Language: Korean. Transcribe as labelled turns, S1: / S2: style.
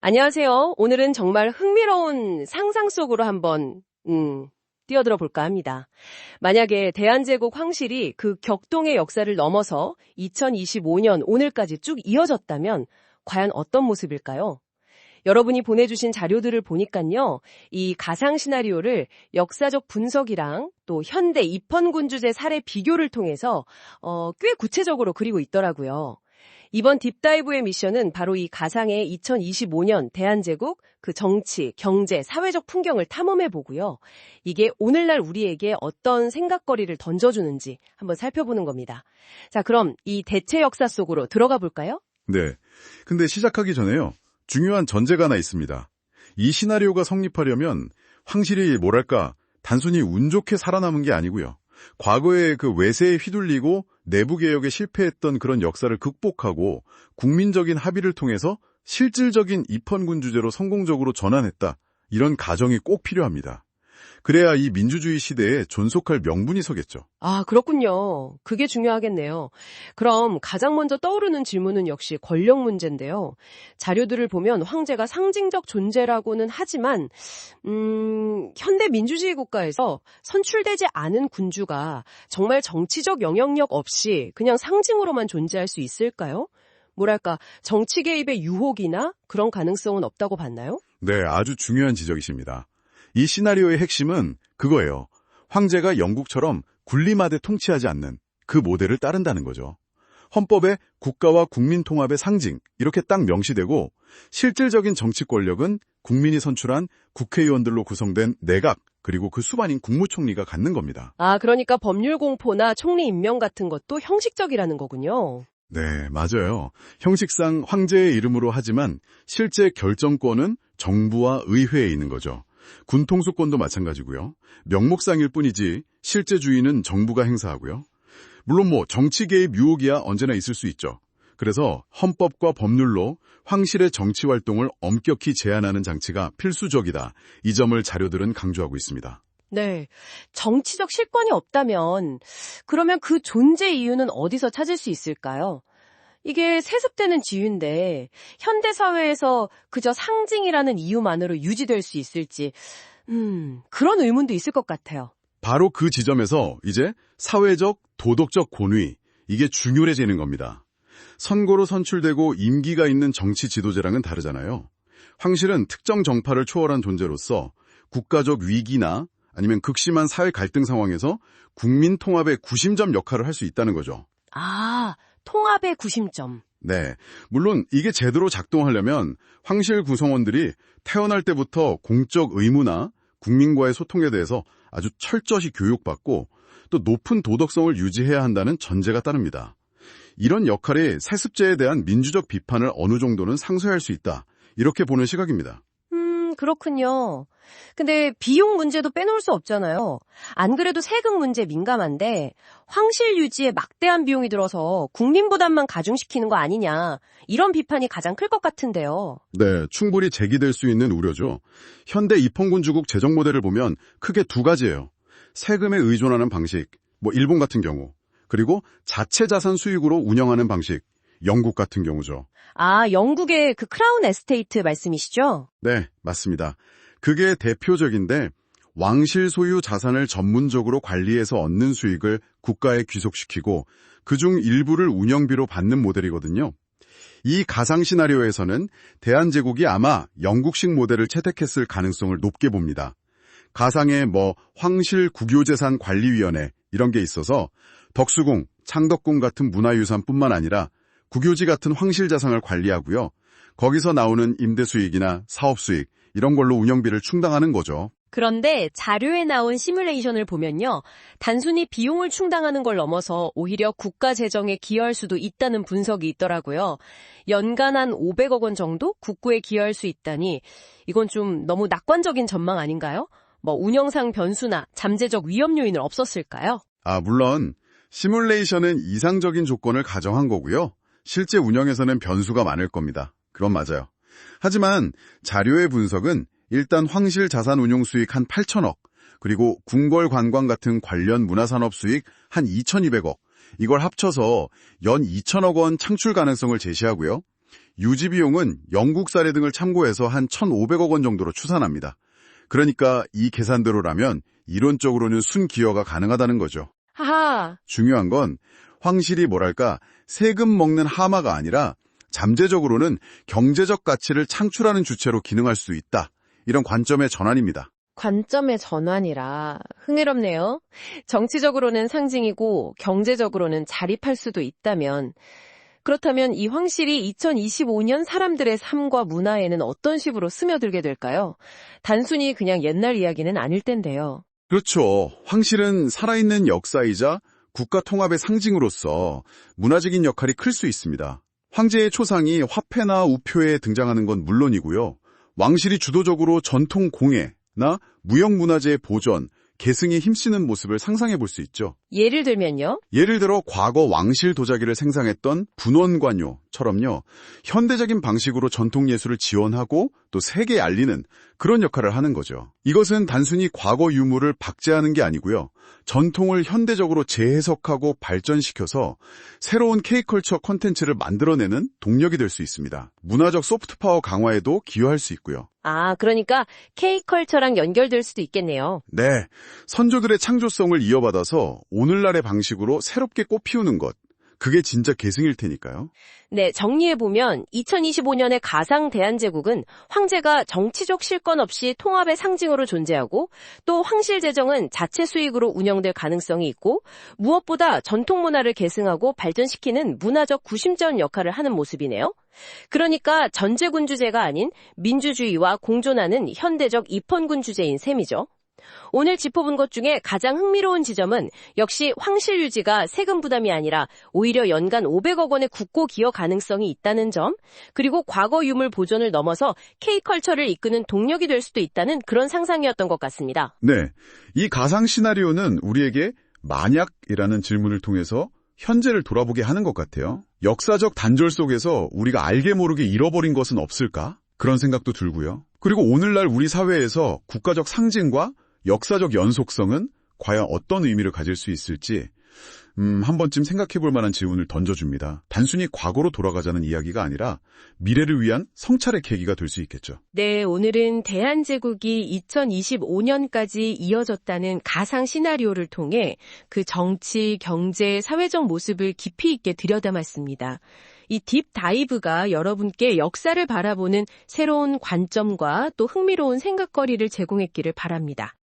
S1: 안녕하세요. 오늘은 정말 흥미로운 상상 속으로 한번 음, 뛰어들어 볼까 합니다. 만약에 대한제국 황실이 그 격동의 역사를 넘어서 2025년 오늘까지 쭉 이어졌다면 과연 어떤 모습일까요? 여러분이 보내주신 자료들을 보니까요, 이 가상 시나리오를 역사적 분석이랑 또 현대 입헌군주제 사례 비교를 통해서 어, 꽤 구체적으로 그리고 있더라고요. 이번 딥다이브의 미션은 바로 이 가상의 2025년 대한제국 그 정치, 경제, 사회적 풍경을 탐험해 보고요. 이게 오늘날 우리에게 어떤 생각거리를 던져주는지 한번 살펴보는 겁니다. 자, 그럼 이 대체 역사 속으로 들어가 볼까요?
S2: 네. 근데 시작하기 전에요. 중요한 전제가 하나 있습니다. 이 시나리오가 성립하려면 황실이 뭐랄까 단순히 운 좋게 살아남은 게 아니고요. 과거에 그 외세에 휘둘리고 내부 개혁에 실패했던 그런 역사를 극복하고 국민적인 합의를 통해서 실질적인 입헌군 주제로 성공적으로 전환했다. 이런 가정이 꼭 필요합니다. 그래야 이 민주주의 시대에 존속할 명분이 서겠죠.
S1: 아, 그렇군요. 그게 중요하겠네요. 그럼 가장 먼저 떠오르는 질문은 역시 권력 문제인데요. 자료들을 보면 황제가 상징적 존재라고는 하지만, 음, 현대 민주주의 국가에서 선출되지 않은 군주가 정말 정치적 영향력 없이 그냥 상징으로만 존재할 수 있을까요? 뭐랄까, 정치 개입의 유혹이나 그런 가능성은 없다고 봤나요?
S2: 네, 아주 중요한 지적이십니다. 이 시나리오의 핵심은 그거예요. 황제가 영국처럼 군림하되 통치하지 않는 그 모델을 따른다는 거죠. 헌법에 국가와 국민 통합의 상징 이렇게 딱 명시되고 실질적인 정치 권력은 국민이 선출한 국회의원들로 구성된 내각 그리고 그 수반인 국무총리가 갖는 겁니다.
S1: 아, 그러니까 법률 공포나 총리 임명 같은 것도 형식적이라는 거군요.
S2: 네, 맞아요. 형식상 황제의 이름으로 하지만 실제 결정권은 정부와 의회에 있는 거죠. 군통수권도 마찬가지고요. 명목상일 뿐이지 실제 주인은 정부가 행사하고요. 물론 뭐 정치 개입 유혹이야 언제나 있을 수 있죠. 그래서 헌법과 법률로 황실의 정치 활동을 엄격히 제한하는 장치가 필수적이다. 이 점을 자료들은 강조하고 있습니다.
S1: 네. 정치적 실권이 없다면 그러면 그 존재 이유는 어디서 찾을 수 있을까요? 이게 세습되는 지유인데 현대 사회에서 그저 상징이라는 이유만으로 유지될 수 있을지 음, 그런 의문도 있을 것 같아요.
S2: 바로 그 지점에서 이제 사회적, 도덕적 권위, 이게 중요해지는 겁니다. 선거로 선출되고 임기가 있는 정치 지도자랑은 다르잖아요. 황실은 특정 정파를 초월한 존재로서 국가적 위기나 아니면 극심한 사회 갈등 상황에서 국민 통합의 구심점 역할을 할 수 있다는 거죠.
S1: 아, 통합의 구심점.
S2: 네. 물론 이게 제대로 작동하려면 황실 구성원들이 태어날 때부터 공적 의무나 국민과의 소통에 대해서 아주 철저히 교육받고 또 높은 도덕성을 유지해야 한다는 전제가 따릅니다. 이런 역할이 세습제에 대한 민주적 비판을 어느 정도는 상쇄할 수 있다. 이렇게 보는 시각입니다.
S1: 음, 그렇군요. 근데 비용 문제도 빼놓을 수 없잖아요. 안 그래도 세금 문제 민감한데 황실 유지에 막대한 비용이 들어서 국민 부담만 가중시키는 거 아니냐. 이런 비판이 가장 클 것 같은데요.
S2: 네, 충분히 제기될 수 있는 우려죠. 현대 입헌군주국 재정 모델을 보면 크게 두 가지예요. 세금에 의존하는 방식, 뭐 일본 같은 경우, 그리고 자체 자산 수익으로 운영하는 방식, 영국 같은 경우죠.
S1: 아, 영국의 그 크라운 에스테이트 말씀이시죠?
S2: 네, 맞습니다. 그게 대표적인데 왕실 소유 자산을 전문적으로 관리해서 얻는 수익을 국가에 귀속시키고 그중 일부를 운영비로 받는 모델이거든요. 이 가상 시나리오에서는 대한제국이 아마 영국식 모델을 채택했을 가능성을 높게 봅니다. 가상의 뭐 황실 국유재산 관리위원회 이런 게 있어서 덕수궁, 창덕궁 같은 문화유산뿐만 아니라 국유지 같은 황실 자산을 관리하고요. 거기서 나오는 임대 수익이나 사업 수익 이런 걸로 운영비를 충당하는 거죠.
S1: 그런데 자료에 나온 시뮬레이션을 보면요. 단순히 비용을 충당하는 걸 넘어서 오히려 국가 재정에 기여할 수도 있다는 분석이 있더라고요. 연간 한 500억 원 정도 국고에 기여할 수 있다니 이건 좀 너무 낙관적인 전망 아닌가요? 뭐 운영상 변수나 잠재적 위험 요인은 없었을까요?
S2: 아, 물론 시뮬레이션은 이상적인 조건을 가정한 거고요. 실제 운영에서는 변수가 많을 겁니다. 그건 맞아요. 하지만 자료의 분석은 일단 황실 자산 운용 수익 한 8천억, 그리고 궁궐 관광 같은 관련 문화산업 수익 한 2,200억, 이걸 합쳐서 연 2천억 원 창출 가능성을 제시하고요. 유지 비용은 영국 사례 등을 참고해서 한 1,500억 원 정도로 추산합니다. 그러니까 이 계산대로라면 이론적으로는 순기여가 가능하다는 거죠.
S1: 하하,
S2: 중요한 건 황실이 뭐랄까 세금 먹는 하마가 아니라 잠재적으로는 경제적 가치를 창출하는 주체로 기능할 수 있다. 이런 관점의 전환입니다.
S1: 관점의 전환이라 흥미롭네요. 정치적으로는 상징이고 경제적으로는 자립할 수도 있다면 그렇다면 이 황실이 2025년 사람들의 삶과 문화에는 어떤 식으로 스며들게 될까요? 단순히 그냥 옛날 이야기는 아닐 텐데요.
S2: 그렇죠. 황실은 살아있는 역사이자 국가 통합의 상징으로서 문화적인 역할이 클 수 있습니다. 황제의 초상이 화폐나 우표에 등장하는 건 물론이고요. 왕실이 주도적으로 전통 공예나 무형문화재의 보존, 계승에 힘쓰는 모습을 상상해 볼 수 있죠.
S1: 예를 들면요.
S2: 예를 들어 과거 왕실 도자기를 생산했던 분원관요 처럼요. 현대적인 방식으로 전통 예술을 지원하고 또 세계에 알리는 그런 역할을 하는 거죠. 이것은 단순히 과거 유물을 박제하는 게 아니고요. 전통을 현대적으로 재해석하고 발전시켜서 새로운 K컬처 콘텐츠를 만들어내는 동력이 될 수 있습니다. 문화적 소프트 파워 강화에도 기여할 수 있고요.
S1: 아, 그러니까 K컬처랑 연결될 수도 있겠네요.
S2: 네, 선조들의 창조성을 이어받아서 오늘날의 방식으로 새롭게 꽃피우는 것. 그게 진짜 계승일 테니까요.
S1: 네, 정리해보면 2025년의 가상 대한제국은 황제가 정치적 실권 없이 통합의 상징으로 존재하고 또 황실 재정은 자체 수익으로 운영될 가능성이 있고 무엇보다 전통 문화를 계승하고 발전시키는 문화적 구심점 역할을 하는 모습이네요. 그러니까 전제군주제가 아닌 민주주의와 공존하는 현대적 입헌군주제인 셈이죠. 오늘 짚어본 것 중에 가장 흥미로운 지점은 역시 황실 유지가 세금 부담이 아니라 오히려 연간 500억 원의 국고 기여 가능성이 있다는 점, 그리고 과거 유물 보존을 넘어서 K컬처를 이끄는 동력이 될 수도 있다는 그런 상상이었던 것 같습니다.
S2: 네, 이 가상 시나리오는 우리에게 만약이라는 질문을 통해서 현재를 돌아보게 하는 것 같아요. 역사적 단절 속에서 우리가 알게 모르게 잃어버린 것은 없을까? 그런 생각도 들고요. 그리고 오늘날 우리 사회에서 국가적 상징과 역사적 연속성은 과연 어떤 의미를 가질 수 있을지 음, 한 번쯤 생각해 볼 만한 질문을 던져줍니다. 단순히 과거로 돌아가자는 이야기가 아니라 미래를 위한 성찰의 계기가 될 수 있겠죠.
S1: 네, 오늘은 대한제국이 2025년까지 이어졌다는 가상 시나리오를 통해 그 정치, 경제, 사회적 모습을 깊이 있게 들여다봤습니다. 이 딥 다이브가 여러분께 역사를 바라보는 새로운 관점과 또 흥미로운 생각거리를 제공했기를 바랍니다.